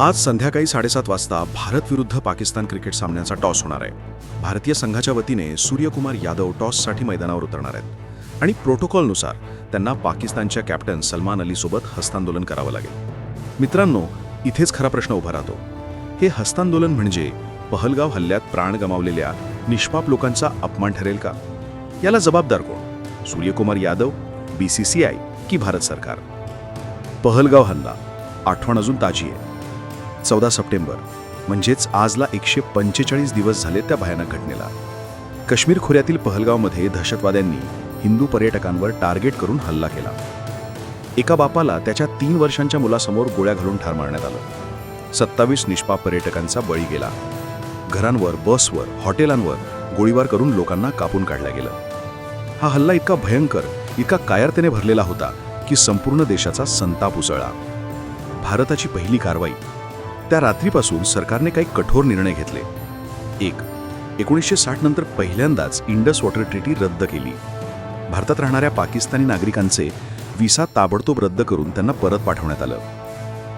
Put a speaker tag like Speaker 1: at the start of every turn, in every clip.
Speaker 1: आज संध्याकाळी साडेसात वाजता भारत विरुद्ध पाकिस्तान क्रिकेट सामन्याचा टॉस होणार आहे. भारतीय संघाच्या वतीने सूर्यकुमार यादव टॉससाठी मैदानावर उतरणार आहेत. आणि प्रोटोकॉलनुसार त्यांना पाकिस्तानच्या कॅप्टन सलमान अलीसोबत हस्तांदोलन करावं लागेल. मित्रांनो इथेच खरा प्रश्न उभा राहतो. हे हस्तांदोलन म्हणजे पहलगाव हल्ल्यात प्राण गमावलेल्या निष्पाप लोकांचा अपमान ठरेल का? याला जबाबदार कोण? Suryakumar Yadav B C C I की भारत सरकार? पहलगाव हल्ला आठवण अजून ताजी आहे. चौदा सप्टेंबर. म्हणजेच आजला एकशे पंचेचाळीस दिवस झाले त्या भयानक घटनेला. काश्मीर खोऱ्यातील पहलगावमध्ये दहशतवाद्यांनी हिंदू पर्यटकांवर टार्गेट करून हल्ला केला. एका बापाला त्याच्या तीन वर्षांच्या मुलासमोर गोळ्या घालून ठार मारण्यात आलं. सत्तावीस निष्पाप पर्यटकांचा बळी गेला. घरांवर बसवर हॉटेलांवर गोळीबार करून लोकांना कापून काढलं गेलं. हा हल्ला इतका भयंकर इतका कायरतेने भरलेला होता की संपूर्ण देशाचा संताप उसळला. भारताची पहिली कारवाई त्या रात्रीपासून सरकारने काही कठोर निर्णय घेतले. एक एकोणीसशे साठ नंतर पहिल्यांदाच इंडस वॉटर ट्रिटी रद्द केली. भारतात राहणाऱ्या पाकिस्तानी नागरिकांचे विसा ताबडतोब रद्द करून त्यांना परत पाठवण्यात आलं.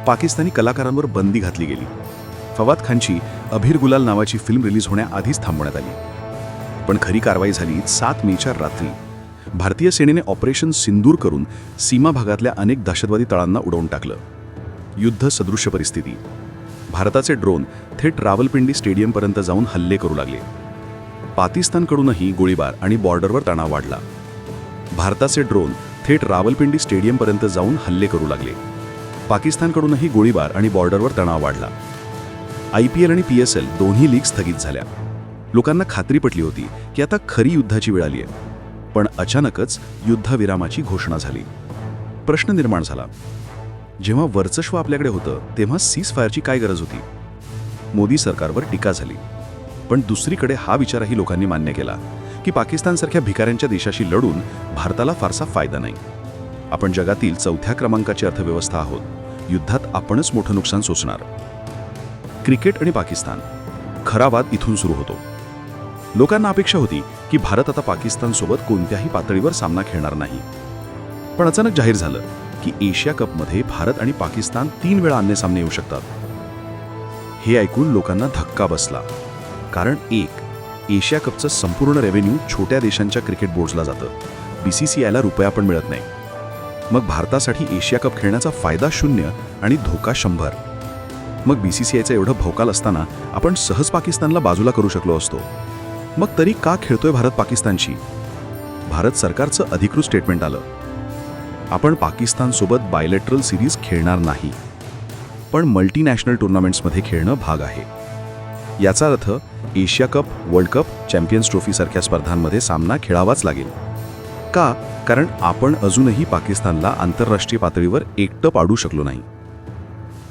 Speaker 1: पाकिस्तानी कलाकारांवर बंदी घातली गेली. फवाद खानची अभिर गुलाल नावाची फिल्म रिलीज होण्याआधीच थांबवण्यात आली. पण खरी कारवाई झाली सात मेच्या रात्री. भारतीय सेनेने ऑपरेशन सिंदूर करून सीमा भागातल्या अनेक दहशतवादी तळांना उडवून टाकलं. युद्ध सदृश्य परिस्थिती. भारताचे ड्रोन थेट रावलपिंडी स्टेडियमपर्यंत जाऊन हल्ले करू लागले. पाकिस्तानकडूनही गोळीबार आणि बॉर्डरवर तणाव वाढला. भारताचे ड्रोन थेट रावलपिंडी स्टेडियमपर्यंत जाऊन हल्ले करू लागले. पाकिस्तानकडूनही गोळीबार आणि बॉर्डरवर तणाव वाढला. आय पी एल आणि पी एस एल दोन्ही लीग स्थगित झाल्या. लोकांना खात्री पटली होती की आता खरी युद्धाची वेळ आली आहे. पण अचानकच युद्धविरामाची घोषणा झाली. प्रश्न निर्माण झाला. जेव्हा वर्चस्व आपल्याकडे होतं तेव्हा सीज फायरची काय गरज होती? मोदी सरकारवर टीका झाली. पण दुसरीकडे हा विचारही लोकांनी मान्य केला की पाकिस्तानसारख्या भिकाऱ्यांच्या देशाशी लढून भारताला फारसा फायदा नाही. आपण जगातील चौथ्या क्रमांकाची अर्थव्यवस्था आहोत. युद्धात आपणच मोठं नुकसान सोसणार. क्रिकेट आणि पाकिस्तान. खरा वाद इथून सुरू होतो. लोकांना अपेक्षा होती की भारत आता पाकिस्तानसोबत कोणत्याही पातळीवर सामना खेळणार नाही. पण अचानक जाहीर झालं की एशिया कपमध्ये भारत आणि पाकिस्तान तीन वेळा अन्य सामने येऊ शकतात. हे ऐकून लोकांना धक्का बसला. कारण एक एशिया कपचं संपूर्ण रेव्हेन्यू छोट्या देशांच्या क्रिकेट बोर्ड्सला जातं. बी सी सी आयला रुपया पण मिळत नाही. मग भारतासाठी एशिया कप खेळण्याचा फायदा शून्य आणि धोका शंभर. मग बी सी सी आयचं एवढं भोकाल असताना आपण सहज पाकिस्तानला बाजूला करू शकलो असतो. मग तरी का खेळतोय भारत पाकिस्तानशी? भारत सरकारचं अधिकृत स्टेटमेंट आलं. आपण पाकिस्तानसोबत बायलेटरल सिरीज खेळणार नाही. पण मल्टीनॅशनल टुर्नामेंट्समध्ये खेळणं भाग आहे. याचा अर्थ Asia cup world cup champions ट्रॉफीसारख्या स्पर्धांमध्ये सामना खेळावाच लागेल. का? कारण आपण अजूनही पाकिस्तानला आंतरराष्ट्रीय पातळीवर एकटं पाडू शकलो नाही.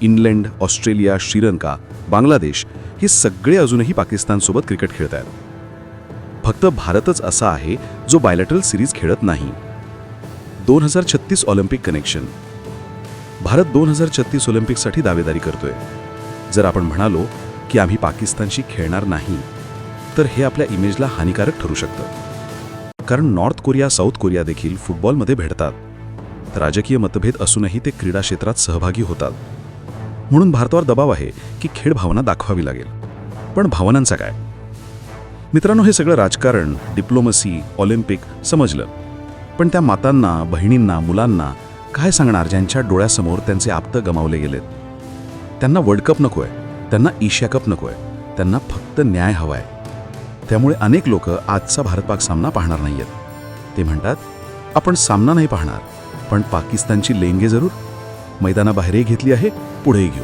Speaker 1: इंग्लंड ऑस्ट्रेलिया श्रीलंका बांगलादेश हे सगळे अजूनही पाकिस्तानसोबत क्रिकेट खेळत आहेत फक्त भारतच असा आहे जो बायलॅटरल सिरीज खेळत नाही. दोन हजार छत्तीस ऑलिम्पिक कनेक्शन. भारत दोन हजार छत्तीस ऑलिम्पिकसाठी दावेदारी करतोय. जर आपण म्हणालो की आम्ही पाकिस्तानशी खेळणार नाही तर हे आपल्या इमेजला हानिकारक ठरू शकतं. कारण नॉर्थ कोरिया साऊथ कोरिया देखील फुटबॉलमध्ये भेटतात राजकीय मतभेद असूनही ते क्रीडा क्षेत्रात सहभागी होतात. म्हणून भारतावर दबाव आहे की खेळ भावना दाखवावी लागेल. पण भावनांचा काय? मित्रांनो हे सगळं राजकारण डिप्लोमसी ऑलिम्पिक समजलं. पण त्या मातांना बहिणींना मुलांना काय सांगणार ज्यांच्या डोळ्यासमोर त्यांचे आप्त गमावले गेलेत? त्यांना वर्ल्ड कप नको आहे त्यांना एशिया कप नको आहे त्यांना फक्त न्याय हवा आहे त्यामुळे अनेक लोक आजचा भारत पाक सामना पाहणार नाही आहेत ते म्हणतात आपण सामना नाही पाहणार पण पाकिस्तानची लेंगे जरूर. मैदानाबाहेरही घेतली आहे पुढेही घेऊ.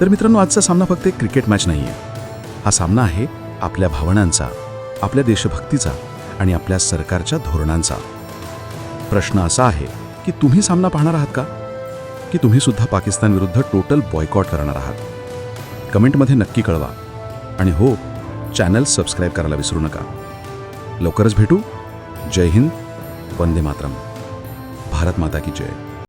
Speaker 1: तर मित्रांनो आजचा सामना फक्त एक क्रिकेट मॅच नाही आहे हा सामना आहे आपल्या भावनांचा आपल्या देशभक्तीचा. आणि आपल्या सरकारच्या धोरणांचा. प्रश्न असा आहे की तुम्ही सामना पाहणार आहात का? की तुम्ही सुद्धा पाकिस्तान विरुद्ध टोटल बॉयकॉट करणार आहात? कमेंटमध्ये नक्की कळवा. आणि हो चॅनल सबस्क्राईब करायला विसरू नका. लवकरच भेटू. जय हिंद. वंदे मातरम. भारत माता की जय.